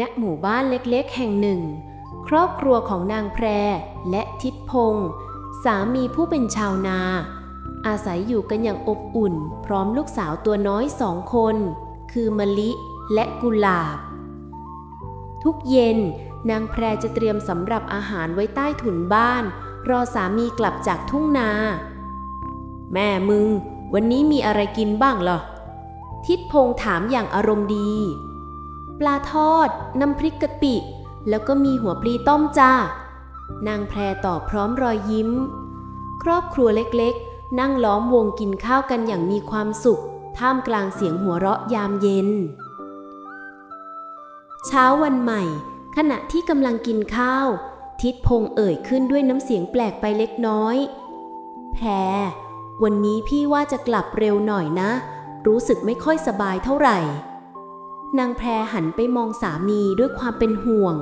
ณหมู่บ้านเล็กๆ แห่งหนึ่ง ครอบครัวของนางแพรและทิดพงศ์สามีผู้เป็นชาวนา อาศัยอยู่กันอย่างอบอุ่น พร้อมลูกสาวตัวน้อยสองคน คือมะลิและกุหลาบ ทุกเย็น นางแพรจะเตรียมสำหรับอาหารไว้ใต้ถุนบ้าน รอสามีกลับจากทุ่งนา แม่มึง วันนี้มีอะไรกินบ้างเหรอทิดพงษ์ถามอย่างอารมณ์ดี ปลาทอด น้ำพริกกะปิ แล้วก็มีหัวปลีต้มจ้า นางแพรตอบพร้อมรอยยิ้ม ครอบครัวเล็กๆ นั่งล้อมวงกินข้าวกันอย่างมีความสุข ท่ามกลางเสียงหัวเราะยามเย็น เช้าวันใหม่ ขณะที่กำลังกินข้าว ทิดพงเอ่ยขึ้นด้วยน้ำเสียงแปลกไปเล็กน้อย แพร วันนี้พี่ว่าจะกลับเร็วหน่อยนะ รู้สึกไม่ค่อยสบายเท่าไหร่ นางแพรหันไปมองสามีด้วยความเป็นห่วง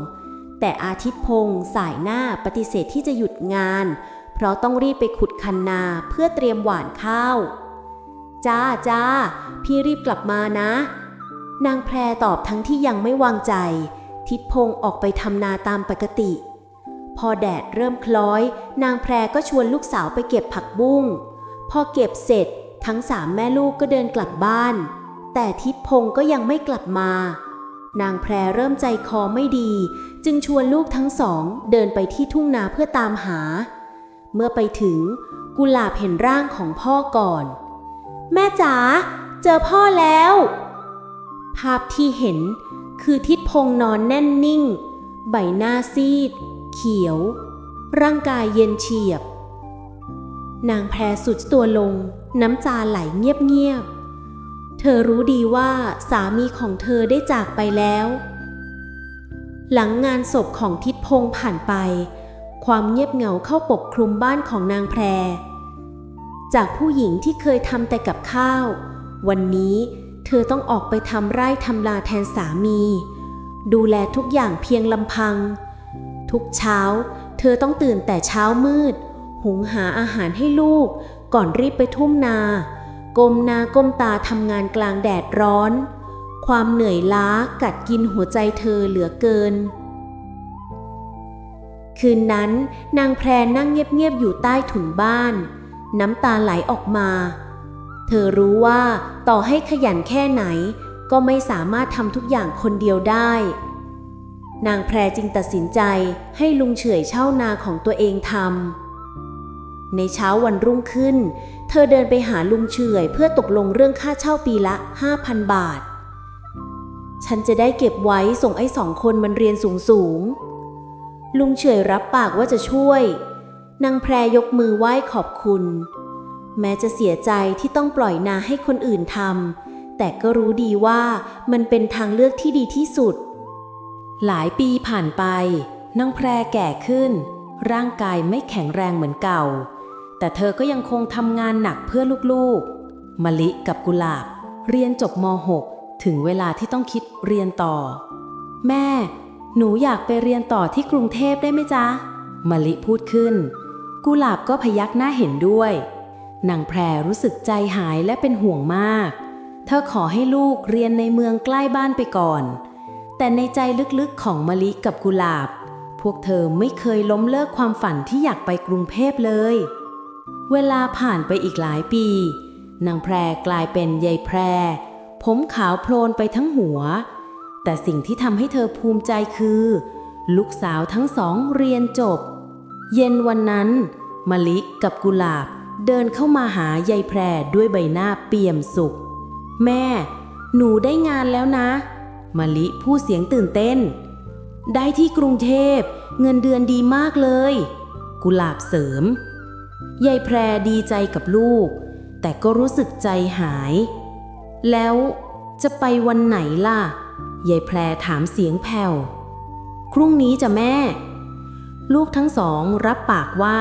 แต่อาทิตย์พงษ์สายหน้าปฏิเสธที่จะหยุดงาน เพราะต้องรีบไปขุดคันนาเพื่อเตรียมหว่านข้าว จ้าจ้าพี่รีบกลับมานะ นางแพรตอบทั้งที่ยังไม่วางใจ ทิดพงษ์ออกไปทำนาตามปกติ พอแดดเริ่มคล้อย นางแพรก็ชวนลูกสาวไปเก็บผักบุ้ง พอเก็บเสร็จทั้งสามแม่ลูกก็เดินกลับบ้าน แต่ทิดพงก็ยังไม่กลับมา นางแพรเริ่มใจคอไม่ดี จึงชวนลูกทั้งสองเดินไปที่ทุ่งนาเพื่อตามหา เมื่อไปถึงกุหลาบเห็นร่างของพ่อก่อน แม่จ๋าเจอพ่อแล้ว ภาพที่เห็นคือทิดพงนอนแน่นนิ่ง ใบหน้าซีด เขียว ร่างกายเย็นเฉียบ นางแพรสุดตัวลง น้ำตาไหลเงียบๆ เธอรู้ดีว่าสามีของเธอได้จากไปแล้ว หลังงานศพของทิดพงผ่านไป ความเงียบเหงาเข้าปกคลุมบ้านของนางแพร จากผู้หญิงที่เคยทำแต่กับข้าว วันนี้เธอต้องออกไปทำไร่ทำนาแทนสามี ดูแลทุกอย่างเพียงลำพัง ทุกเช้า เธอต้องตื่นแต่เช้ามืด หุงหาอาหารให้ลูกก่อนรีบไปทุ่งนา ก้มหน้าก้มตาทำงานกลางแดดร้อน ความเหนื่อยล้ากัดกินหัวใจเธอเหลือเกิน คืนนั้นนางแพรนั่งเงียบๆอยู่ใต้ถุนบ้าน น้ำตาไหลออกมา เธอรู้ว่าต่อให้ขยันแค่ไหน ก็ไม่สามารถทำทุกอย่างคนเดียวได้ นางแพรจึงตัดสินใจให้ลุงเฉยเช่านาของตัวเองทำ ในเช้าวันรุ่งขึ้น เธอเดินไปหาลุงเฉยเพื่อตกลงเรื่องค่าเช่าปีละ 5,000 บาท ฉันจะได้เก็บไว้ส่งไอ้สองคนมันเรียนสูงสูงๆลุงเฉยรับปากว่าจะช่วย นางแพรยกมือไหว้ขอบคุณ แม้จะเสียใจที่ต้องปล่อยนาให้คนอื่นทำแต่ก็รู้ดีว่ามันเป็นทางเลือกที่ดีที่สุด หลายปีผ่านไปนางแพรแก่ขึ้นร่างกายไม่แข็งแรงเหมือนเก่า แต่เธอก็ยังคงทำงานหนักเพื่อลูกๆ มะลิกับกุหลาบ เรียนจบม .6 ถึงเวลาที่ต้องคิดเรียนต่อ แม่ หนูอยากไปเรียนต่อที่กรุงเทพได้ไหมจ๊ะ มะลิพูดขึ้น กุหลาบก็พยักหน้าเห็นด้วยนางแพรรู้สึกใจหายและเป็นห่วงมาก เธอขอให้ลูกเรียนในเมืองใกล้บ้านไปก่อน แต่ในใจลึกๆของมะลิกับกุหลาบ พวกเธอไม่เคยล้มเลิกความฝันที่อยากไปกรุงเทพเลย เวลาผ่านไปอีกหลายปี นางแพรกลายเป็นยายแพร ผมขาวโพลนไปทั้งหัว แต่สิ่งที่ทำให้เธอภูมิใจคือ ลูกสาวทั้งสองเรียนจบ เย็นวันนั้นมะลิกับกุหลาบเดินเข้ามาหายายแพรด้วยใบหน้าเปี่ยมสุข แม่ หนูได้งานแล้วนะมะลิพูดเสียงตื่นเต้น ได้ที่กรุงเทพ เงินเดือนดีมากเลย กุหลาบเสริม ยายแพรดีใจกับลูก แต่ก็รู้สึกใจหาย แล้วจะไปวันไหนล่ะ ยายแพรถามเสียงแผ่วพรุ่งนี้จะแม่ ลูกทั้งสองรับปากว่า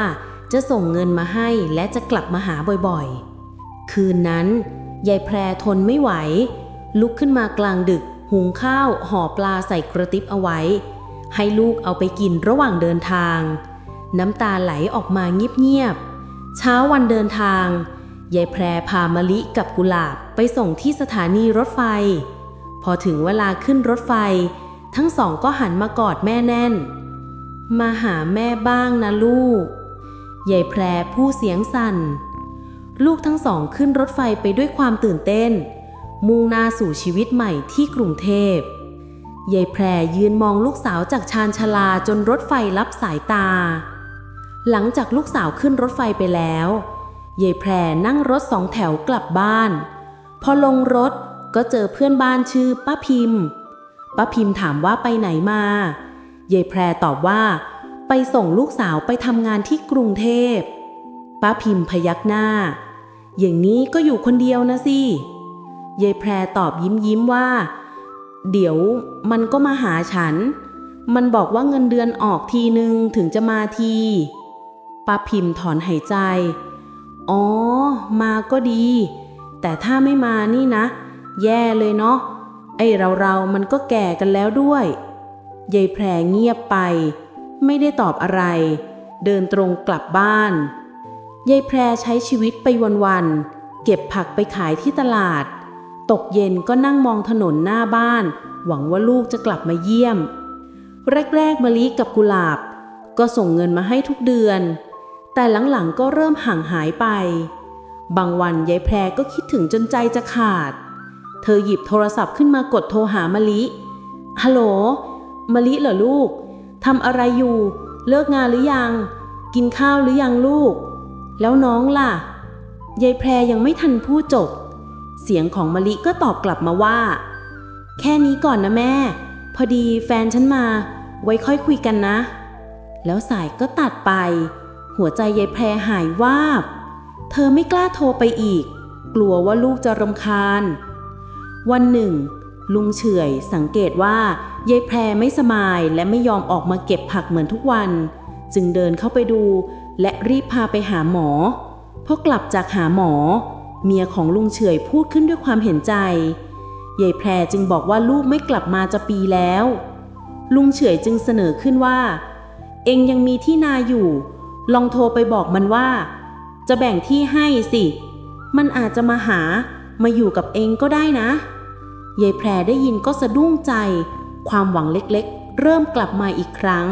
จะส่งเงินมาให้และจะกลับมาหาบ่อยๆ คืนนั้นยายแพรทนไม่ไหว ลุกขึ้นมากลางดึก หุงข้าวห่อปลาใส่กระติบเอาไว้ ให้ลูกเอาไปกินระหว่างเดินทาง น้ำตาไหลออกมาเงียบๆเช้าวันเดินทางยายแพรพามะลิกับกุหลาบไปส่งที่สถานีรถไฟ พอถึงเวลาขึ้นรถไฟ ทั้งสองก็หันมากอดแม่แน่น มาหาแม่บ้างนะลูกยายแพรผู้เสียงสั่น ลูกทั้งสองขึ้นรถไฟไปด้วยความตื่นเต้น มุ่งหน้าสู่ชีวิตใหม่ที่กรุงเทพยายแพรยืนมองลูกสาวจากชานชาลาจนรถไฟลับสายตา หลังจากลูกสาวขึ้นรถไฟไปแล้วยายแพรนั่งรถสองแถวกลับบ้าน พอลงรถก็เจอเพื่อนบ้านชื่อป้าพิมพ์ป้าพิมพ์ถามว่าไปไหนมายายแพรตอบว่า ไปส่งลูกสาวไปทำงานที่กรุงเทพป้าพิมพ์พยักหน้า อย่างนี้ก็อยู่คนเดียวนะสิยายแพรตอบยิ้มยิ้มว่า เดี๋ยวมันก็มาหาฉัน มันบอกว่าเงินเดือนออกทีนึงถึงจะมาที ป้าพิมพ์ถอนหายใจ อ๋อ มาก็ดี แต่ถ้าไม่มานี่นะ แย่เลยเนาะ ไอเราเรามันก็แก่กันแล้วด้วยยายแพรเงียบไป ไม่ได้ตอบอะไร เดินตรงกลับบ้านยายแพรใช้ชีวิตไปวันๆ เก็บผักไปขายที่ตลาด ตกเย็นก็นั่งมองถนนหน้าบ้าน หวังว่าลูกจะกลับมาเยี่ยม แรกๆมะลิกับกุหลาบ ก็ส่งเงินมาให้ทุกเดือน แต่หลังๆก็เริ่มห่างหายไป บางวันยายแพรก็คิดถึงจนใจจะขาด เธอหยิบโทรศัพท์ขึ้นมากดโทรหามะลิ ฮัลโหล มะลิเหรอลูก ทำอะไรอยู่ เลิกงานหรือยัง กินข้าวหรือยังลูก แล้วน้องล่ะ ยายแพรยังไม่ทันพูดจบ เสียงของมะลิก็ตอบกลับมาว่า แค่นี้ก่อนนะแม่ พอดีแฟนฉันมา ไว้ค่อยคุยกันนะ แล้วสายก็ตัดไป หัวใจยายแพรหายวาบ เธอไม่กล้าโทรไปอีก กลัวว่าลูกจะรำคาญ วันหนึ่ง ลุงเฉยสังเกตว่ายายแพรไม่สบายและไม่ยอมออกมาเก็บผักเหมือนทุกวัน จึงเดินเข้าไปดู และรีบพาไปหาหมอพอกลับจากหาหมอ เมียของลุงเฉยพูดขึ้นด้วยความเห็นใจยายแพรจึงบอกว่าลูกไม่กลับมาจะปีแล้ว ลุงเฉยจึงเสนอขึ้นว่า เองยังมีที่นาอยู่ ลองโทรไปบอกมันว่า จะแบ่งที่ให้สิ มันอาจจะมาหามาอยู่กับเองก็ได้นะยายแพรได้ยินก็สะดุ้งใจ ความหวังเล็กๆ เริ่มกลับมาอีกครั้ง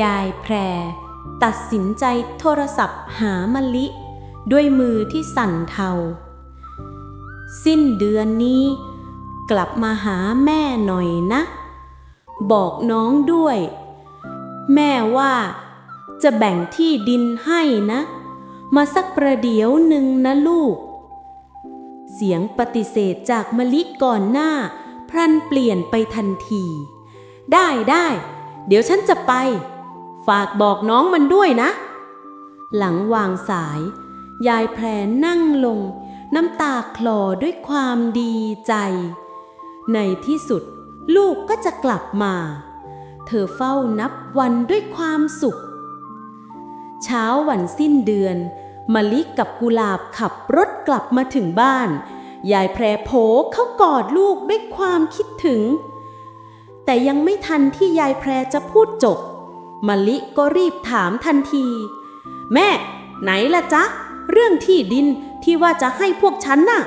ยายแพร ตัดสินใจโทรศัพท์หามะลิ ด้วยมือที่สั่นเทา สิ้นเดือนนี้ กลับมาหาแม่หน่อยนะ บอกน้องด้วย แม่ว่า จะแบ่งที่ดินให้นะ มาสักประเดี๋ยวหนึ่งนะลูก เสียงปฏิเสธจากมะลิก่อนหน้าพลันเปลี่ยนไปทันที ได้ได้ เดี๋ยวฉันจะไป ฝากบอกน้องมันด้วยนะ หลังวางสาย ยายแพรนั่งลง น้ำตาคลอด้วยความดีใจ ในที่สุดลูกก็จะกลับมา เธอเฝ้านับวันด้วยความสุข เช้าวันสิ้นเดือนมะลิกับกุหลาบขับรถกลับมาถึงบ้าน ยายแพรโผเข้ากอดลูกด้วยความคิดถึง แต่ยังไม่ทันที่ยายแพรจะพูดจบมะลิก็รีบถามทันที แม่ ไหนล่ะจ๊ะ เรื่องที่ดินที่ว่าจะให้พวกฉันน่ะ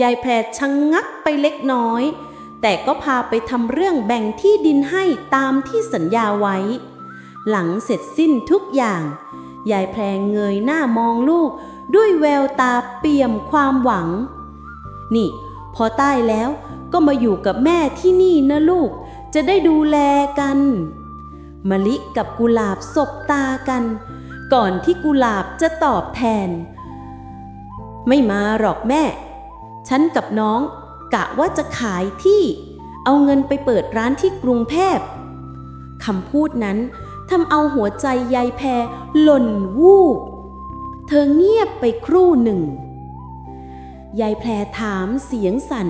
ยายแพรชะงงักไปเล็กน้อย แต่ก็พาไปทำเรื่องแบ่งที่ดินให้ตามที่สัญญาไว้ หลังเสร็จสิ้นทุกอย่าง ยายแพรเงยหน้ามองลูกด้วยแววตาเปี่ยมความหวัง นี่ พอใต้แล้วก็มาอยู่กับแม่ที่นี่นะลูก จะได้ดูแลกันมะลิกับกุหลาบสบตากัน ก่อนที่กุหลาบจะตอบแทน ไม่มาหรอกแม่ ฉันกับน้องกะว่าจะขายที่ เอาเงินไปเปิดร้านที่กรุงเทพคำพูดนั้น ทำเอาหัวใจยายแพรหล่นวูบ เธอเงียบไปครู่หนึ่ง ยายแพรถามเสียงสั่น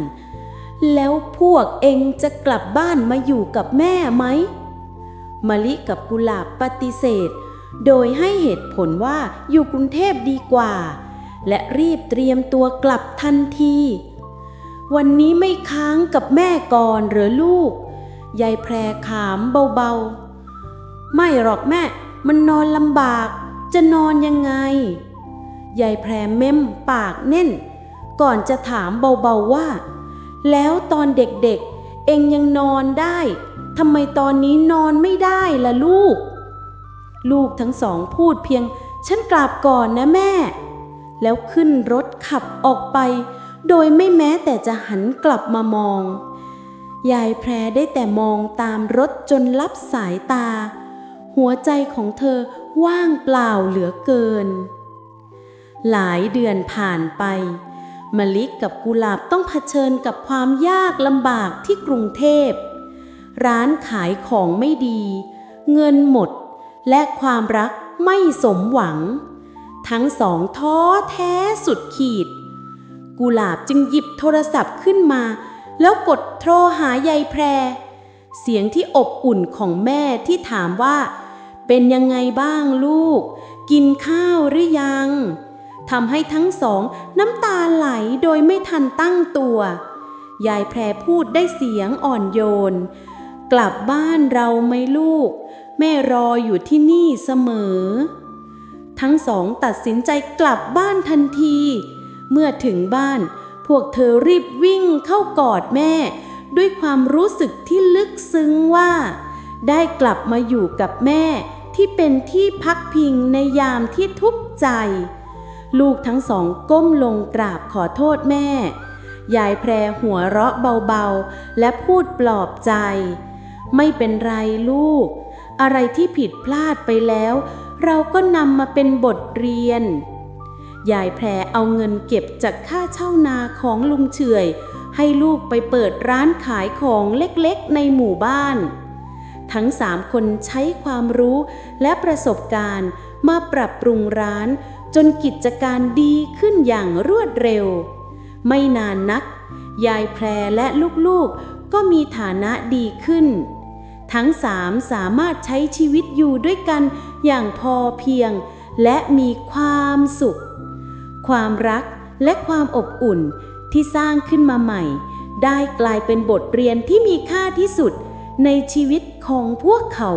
แล้วพวกเองจะกลับบ้านมาอยู่กับแม่ไหมมะลิกับกุหลาบปฏิเสธ โดยให้เหตุผลว่าอยู่กรุงเทพดีกว่า และรีบเตรียมตัวกลับทันที วันนี้ไม่ค้างกับแม่ก่อนหรือลูก ยายแพรขามเบาๆ ไม่หรอกแม่ มันนอนลำบาก จะนอนยังไง ยายแพรเม้มปากแน่น ก่อนจะถามเบาๆว่า แล้วตอนเด็กๆเเองยังนอนได้ทำไมตอนนี้นอนไม่ได้ล่ะลูก ลูกทั้งสองพูดเพียง ฉันกลับก่อนนะแม่ แล้วขึ้นรถขับออกไป โดยไม่แม้แต่จะหันกลับมามอง ยายแพรได้แต่มองตามรถจนลับสายตา หัวใจของเธอว่างเปล่าเหลือเกิน หลายเดือนผ่านไปมะลิกับกุหลาบต้องเผชิญกับความยากลำบากที่กรุงเทพ ร้านขายของไม่ดี เงินหมด และความรักไม่สมหวัง ทั้งสองท้อแท้สุดขีด กุหลาบจึงหยิบโทรศัพท์ขึ้นมา แล้วกดโทรหายายแพร เสียงที่อบอุ่นของแม่ที่ถามว่า เป็นยังไงบ้างลูก กินข้าวหรือยังทำให้ทั้งสองน้ำตาไหลโดยไม่ทันตั้งตัว ยายแพรพูดได้เสียงอ่อนโยน กลับบ้านเราไหมลูก แม่รออยู่ที่นี่เสมอ ทั้งสองตัดสินใจกลับบ้านทันที เมื่อถึงบ้าน พวกเธอรีบวิ่งเข้ากอดแม่ ด้วยความรู้สึกที่ลึกซึ้งว่า ได้กลับมาอยู่กับแม่ ที่เป็นที่พักพิงในยามที่ทุกข์ใจ ลูกทั้งสองก้มลงกราบขอโทษแม่ ยายแพรหัวเราะเบาๆ และพูดปลอบใจ ไม่เป็นไรลูก อะไรที่ผิดพลาดไปแล้ว เราก็นำมาเป็นบทเรียน ยายแพรเอาเงินเก็บจากค่าเช่านาของลุงเฉยให้ลูกไปเปิดร้านขายของเล็กๆในหมู่บ้าน ทั้งสามคนใช้ความรู้และประสบการณ์มาปรับปรุงร้าน จนกิจการดีขึ้นอย่างรวดเร็ว ไม่นานนัก ยายแพรและลูกๆก็มีฐานะดีขึ้น ทั้งสามสามารถใช้ชีวิตอยู่ด้วยกันอย่างพอเพียง และมีความสุข ความรักและความอบอุ่นที่สร้างขึ้นมาใหม่ ได้กลายเป็นบทเรียนที่มีค่าที่สุด ในชีวิตของพวกเขา